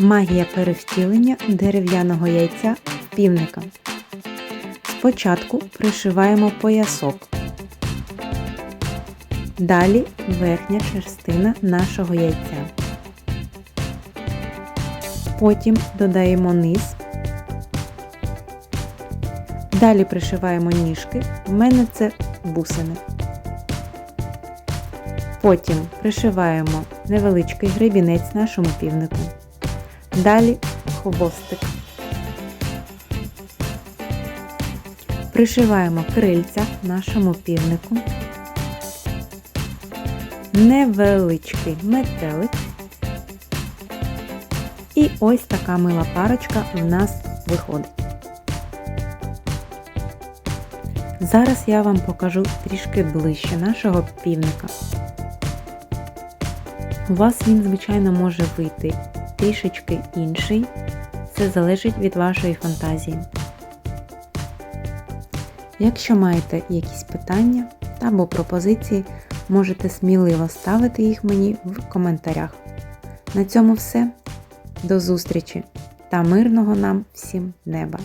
Магія перевтілення дерев'яного яйця в півника. Спочатку пришиваємо поясок. Далі верхня частина нашого яйця. Потім додаємо низ. Далі пришиваємо ніжки. В мене це бусини. Потім пришиваємо невеличкий гребінець нашому півнику. Далі хвостик. Пришиваємо крильця нашому півнику. Невеличкий метелик. І ось така мила парочка в нас виходить. Зараз я вам покажу трішки ближче нашого півника. У вас він, звичайно, може вийти трішечки інший. Це залежить від вашої фантазії. Якщо маєте якісь питання або пропозиції, можете сміливо ставити їх мені в коментарях. На цьому все. До зустрічі та мирного нам всім неба!